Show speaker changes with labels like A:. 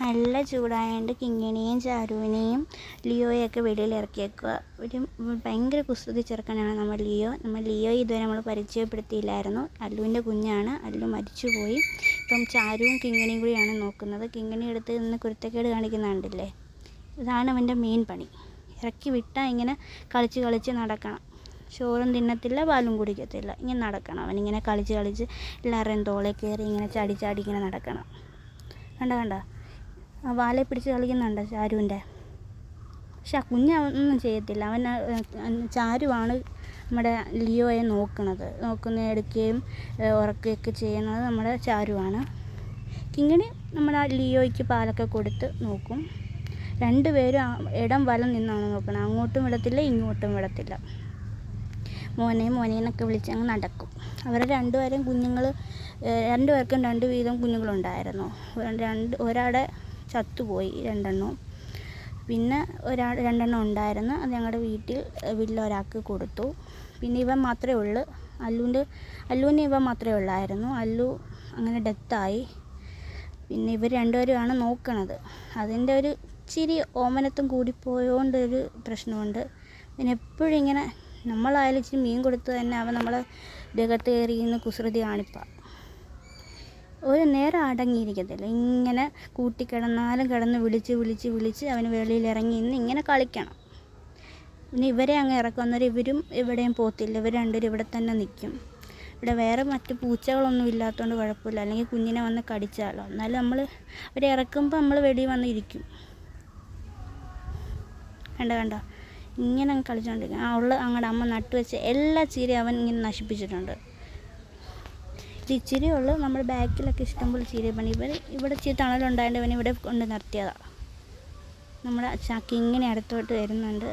A: നല്ല ചൂടായതുകൊണ്ട് കിങ്ങിണിയും ചാരുവിനെയും ലിയോയൊക്കെ വെളിയിൽ ഇറക്കിയേക്കുക ഒരു ഭയങ്കര കുസൃതി ചെറുക്കനാണ് നമ്മൾ ലിയോ. നമ്മൾ ലിയോ ഇതുവരെ നമ്മൾ പരിചയപ്പെടുത്തിയില്ലായിരുന്നു. അല്ലുവിന്റെ കുഞ്ഞാണ്. അല്ലു മരിച്ചുപോയി. ഇപ്പം ചാരുവും കിങ്ങിണിയും കൂടിയാണ് നോക്കുന്നത്. കിങ്ങിണി എടുത്ത് നിന്ന് കുരുത്തക്കേട് കാണിക്കുന്ന കണ്ടില്ലേ ഇതാണ് അവന്റെ മെയിൻ പണി. ഇറക്കി വിട്ടാൽ ഇങ്ങനെ കളിച്ച് കളിച്ച് നടക്കണം. ചോറും തിന്നത്തില്ല പാലും കുടിക്കത്തില്ല. ഇങ്ങനെ നടക്കണം. അവനിങ്ങനെ കളിച്ച് കളിച്ച് എല്ലാവരുടെയും തോളെ കയറി ഇങ്ങനെ ചാടി ചാടി ഇങ്ങനെ നടക്കണം. കണ്ട കണ്ട? ആ വാലെ പിടിച്ച് കളിക്കുന്നുണ്ട് ചാരുവിന്റെ. പക്ഷെ ആ കുഞ്ഞ് ഒന്നും ചെയ്യത്തില്ല. അവൻ ചാരുവാണ് നമ്മുടെ ലിയോയെ നോക്കുന്നത് നോക്കുന്ന എടുക്കുകയും ഉറക്കുകയൊക്കെ ചെയ്യുന്നത് നമ്മുടെ ചാരുവാണ്. കിങ്ങിണി നമ്മുടെ ലിയോയ്ക്ക് പാലൊക്കെ കൊടുത്ത് നോക്കും. രണ്ടുപേരും ഇടം വലം നിന്നാണ് നോക്കുന്നത് അങ്ങോട്ടും വിടത്തില്ല ഇങ്ങോട്ടും വിടത്തില്ല. മോനെ മോനെ എന്നൊക്കെ വിളിച്ച് അങ്ങ് നടക്കും. അവരെ രണ്ടുപേരും കുഞ്ഞുങ്ങൾ രണ്ടുപേർക്കും രണ്ട് വീതം കുഞ്ഞുങ്ങളുണ്ടായിരുന്നു. രണ്ട് ഒരാടെ ചത്തുപോയി രണ്ടെണ്ണവും പിന്നെ ഒരാൾ രണ്ടെണ്ണം ഉണ്ടായിരുന്നു. അത് ഞങ്ങളുടെ വീട്ടിൽ വീട്ടിൽ ഒരാൾക്ക് കൊടുത്തു. പിന്നെ ഇവൻ മാത്രമേ ഉള്ളൂ. അല്ലുവിന്റെ അല്ലുവിന് ഇവൻ മാത്രമേ ഉള്ളായിരുന്നു. അല്ലു അങ്ങനെ ഡെത്തായി പിന്നെ ഇവർ രണ്ടുപേരുമാണ് നോക്കണത്. അതിന്റെ ഒരു ഇച്ചിരി കൂടി കൂടിപ്പോയോണ്ട് ഒരു പ്രശ്നമുണ്ട്. പിന്നെ എപ്പോഴും ഇങ്ങനെ നമ്മളായാലും ഇച്ചിരി മീൻ കൊടുത്ത് തന്നെ അവൻ നമ്മളെ ദേഹത്ത് കയറി ഇന്ന് കുസൃതി കാണിപ്പാ. ഒരു നേരം അടങ്ങിയിരിക്കത്തില്ല. ഇങ്ങനെ കൂട്ടിക്കിടന്നാലും കിടന്ന് വിളിച്ച് വിളിച്ച് വിളിച്ച് അവന് വെളിയിൽ ഇറങ്ങി ഇന്ന് ഇങ്ങനെ കളിക്കണം. പിന്നെ ഇവരെ അങ്ങ് ഇറക്കുന്നവർ ഇവരും ഇവിടെയും പോത്തില്ല ഇവർ രണ്ടുപേരും ഇവിടെ തന്നെ നിൽക്കും. ഇവിടെ വേറെ മറ്റ് പൂച്ചകളൊന്നും ഇല്ലാത്തതുകൊണ്ട് കുഴപ്പമില്ല. അല്ലെങ്കിൽ കുഞ്ഞിനെ വന്ന് കടിച്ചാലോ. എന്നാലും നമ്മൾ അവരെ ഇറക്കുമ്പോൾ നമ്മൾ വെടി വന്ന് ഇരിക്കും. കണ്ട കണ്ട? ഇങ്ങനെ കളിച്ചുകൊണ്ടിരിക്കും ആ ഉള്ള അങ്ങടെ അമ്മ നട്ടുവെച്ച എല്ലാ ചീരയും അവൻ ഇങ്ങനെ നശിപ്പിച്ചിട്ടുണ്ട്. ഇച്ചിരി ഉള്ളു. നമ്മൾ ബാക്കിലൊക്കെ ഇഷ്ടംപോലെ ചീര പണി ഇവർ ഇവിടെ ഇച്ചിരി തണലുണ്ടായതുകൊണ്ട് ഇവൻ ഇവിടെ കൊണ്ട് നിർത്തിയതാണ് നമ്മുടെ ചാക്കി ഇങ്ങനെ അടുത്തോട്ട് വരുന്നുണ്ട്.